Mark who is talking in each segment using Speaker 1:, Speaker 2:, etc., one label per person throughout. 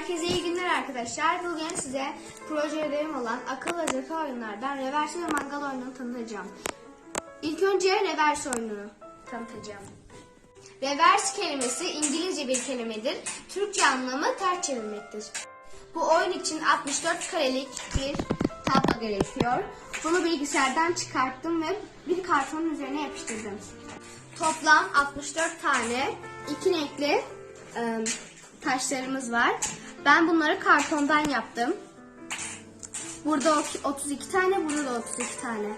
Speaker 1: Herkese iyi günler arkadaşlar. Bugün size proje ödevim olan akıl ve zeka oyunlardan reverse ve mangal oyununu tanıtacağım. İlk önce reverse oyununu tanıtacağım. Reverse kelimesi İngilizce bir kelimedir. Türkçe anlamı ters çevirmektir. Bu oyun için 64 karelik bir tablo gerekiyor. Bunu bilgisayardan çıkarttım ve bir kartonun üzerine yapıştırdım. Toplam 64 tane iki renkli e, taşlarımız var. Ben bunları kartondan yaptım. Burada o- 32 tane, burada da 32 tane.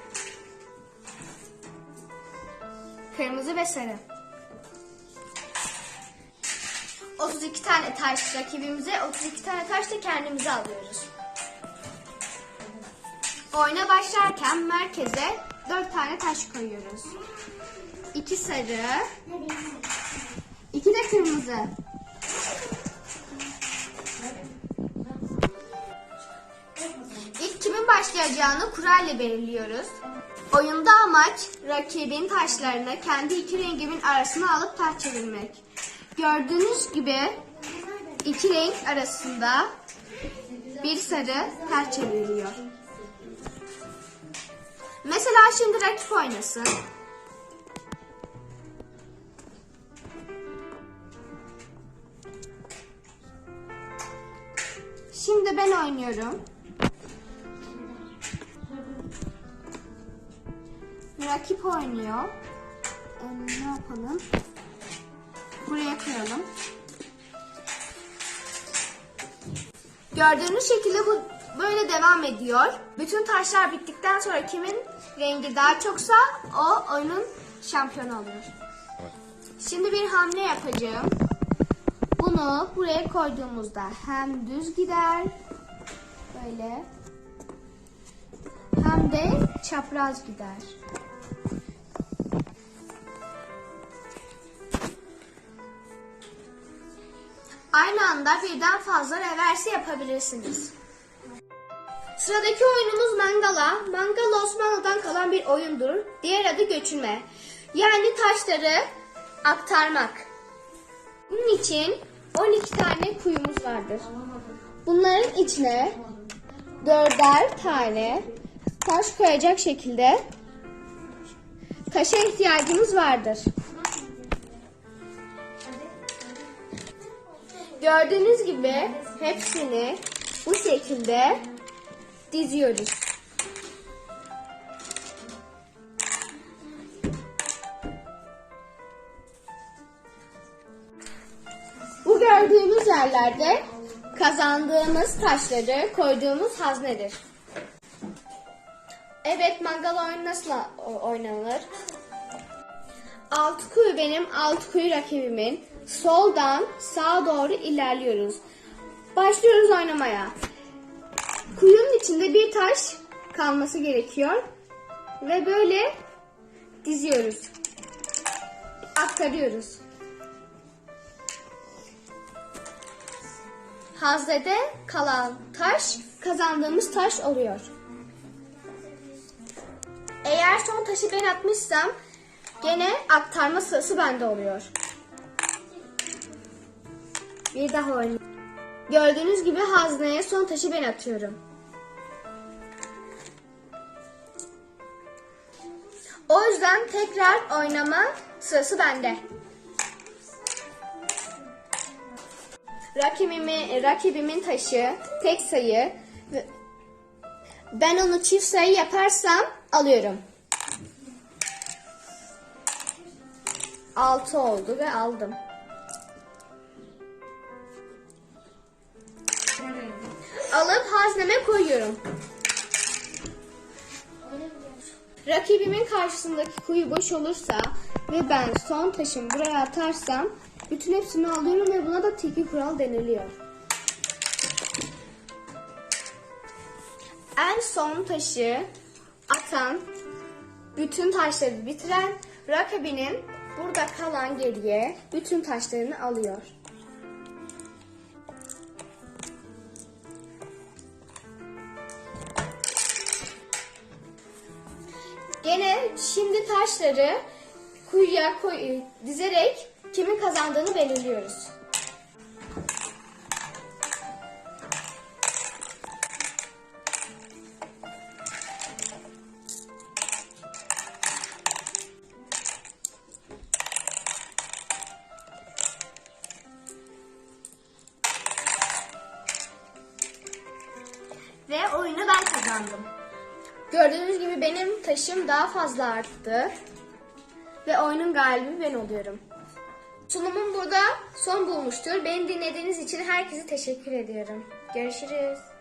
Speaker 1: Kırmızı ve sarı. 32 tane taş rakibimize, 32 tane taş da kendimize alıyoruz. Oyuna başlarken merkeze 4 tane taş koyuyoruz. 2 sarı, 2 de kırmızı. Başlayacağını kurayla belirliyoruz. Oyunda amaç rakibin taşlarını kendi iki rengimin arasına alıp taş çevirmek. Gördüğünüz gibi iki renk arasında bir sarı taş çevriliyor. Mesela şimdi rakip oynasın. Şimdi ben oynuyorum. Rakip oynuyor. Ee, ne yapalım? Buraya koyalım. Gördüğünüz şekilde bu böyle devam ediyor. Bütün taşlar bittikten sonra kimin rengi daha çoksa o oyunun şampiyonu oluyor. Şimdi bir hamle yapacağım. Bunu buraya koyduğumuzda hem düz gider böyle hem de çapraz gider. Aynı anda birden fazla reverse yapabilirsiniz. Sıradaki oyunumuz Mangala. Mangala Osmanlı'dan kalan bir oyundur. Diğer adı göçülme. Yani taşları aktarmak. Bunun için 12 tane kuyumuz vardır. Bunların içine dörder tane taş koyacak şekilde taşa ihtiyacımız vardır. Gördüğünüz gibi hepsini bu şekilde diziyoruz. Bu gördüğümüz yerlerde kazandığımız taşları koyduğumuz haznedir. Evet mangal oyunu nasıl oynanır? Altı kuyu benim, altı kuyu rakibimin. Soldan sağa doğru ilerliyoruz. Başlıyoruz oynamaya. Kuyunun içinde bir taş kalması gerekiyor. Ve böyle diziyoruz. Aktarıyoruz. Haznede kalan taş kazandığımız taş oluyor. Eğer son taşı ben atmışsam gene aktarma sırası bende oluyor. Bir daha oynayayım. Gördüğünüz gibi hazneye son taşı ben atıyorum. O yüzden tekrar oynama sırası bende. Rakibimin, rakibimin taşı tek sayı. Ben onu çift sayı yaparsam alıyorum. 6 oldu ve aldım. Koyuyorum. Rakibimin karşısındaki kuyu boş olursa ve ben son taşımı buraya atarsam bütün hepsini alıyorum ve buna da tiki kural deniliyor. En son taşı atan, bütün taşları bitiren rakibinin burada kalan geriye bütün taşlarını alıyor. Gene şimdi taşları kuyuya koy, dizerek kimin kazandığını belirliyoruz. Ve oyunu ben kazandım. Gördüğünüz gibi benim taşım daha fazla arttı. Ve oyunun galibi ben oluyorum. Sunumum burada son bulmuştur. Beni dinlediğiniz için herkese teşekkür ediyorum. Görüşürüz.